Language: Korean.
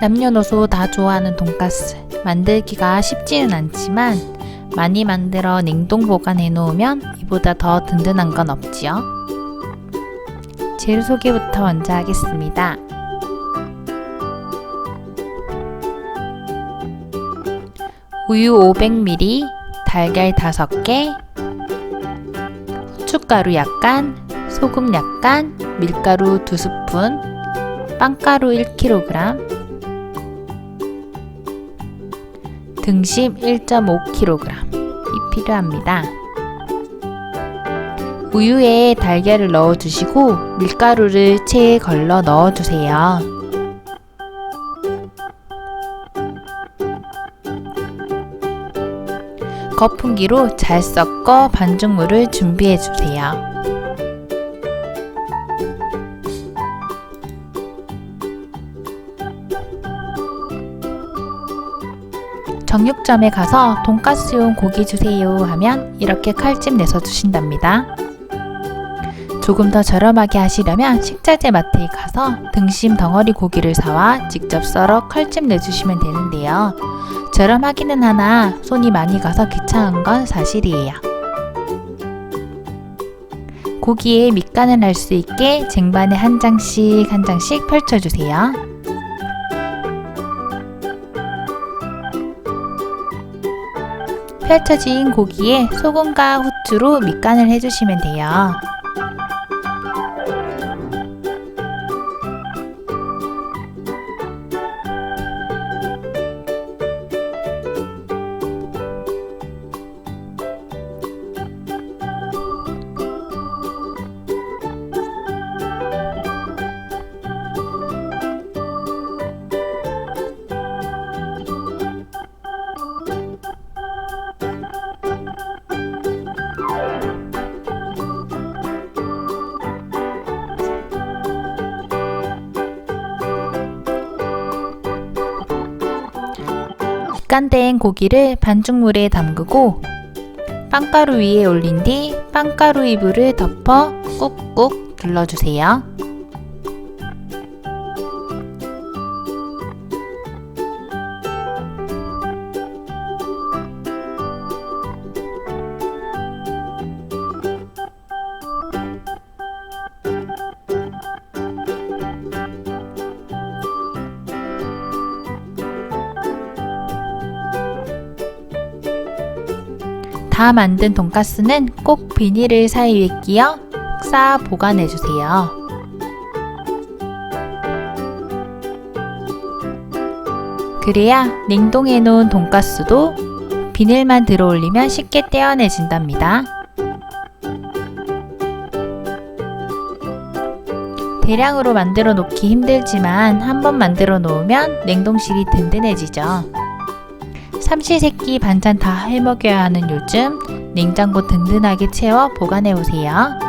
남녀노소 다 좋아하는 돈가스. 만들기가 쉽지는 않지만 많이 만들어 냉동 보관해 놓으면 이보다 더 든든한 건 없지요. 재료 소개부터 먼저 하겠습니다. 우유 500ml, 달걀 5개, 후춧가루 약간, 소금 약간, 밀가루 2스푼, 빵가루 1kg, 등심 1.5kg이 필요합니다. 우유에 달걀을 넣어 주시고 밀가루를 체에 걸러 넣어 주세요. 거품기로 잘 섞어 반죽물을 준비해 주세요. 정육점에 가서 돈가스용 고기 주세요 하면 이렇게 칼집 내서 주신답니다. 조금 더 저렴하게 하시려면 식자재 마트에 가서 등심 덩어리 고기를 사와 직접 썰어 칼집 내주시면 되는데요. 저렴하기는 하나 손이 많이 가서 귀찮은 건 사실이에요. 고기에 밑간을 할 수 있게 쟁반에 한 장씩 한 장씩 펼쳐주세요. 펼쳐진 고기에 소금과 후추로 밑간을 해주시면 돼요. 밑간된 고기를 반죽물에 담그고 빵가루 위에 올린 뒤 빵가루 이불을 덮어 꾹꾹 눌러주세요. 다 만든 돈가스는 꼭 비닐을 사이에 끼어 쌓아 보관해 주세요. 그래야 냉동해 놓은 돈가스도 비닐만 들어 올리면 쉽게 떼어내진답니다. 대량으로 만들어 놓기 힘들지만 한번 만들어 놓으면 냉동실이 든든해지죠. 삼시세끼 반찬 다 해먹여야 하는 요즘 냉장고 든든하게 채워 보관해 오세요.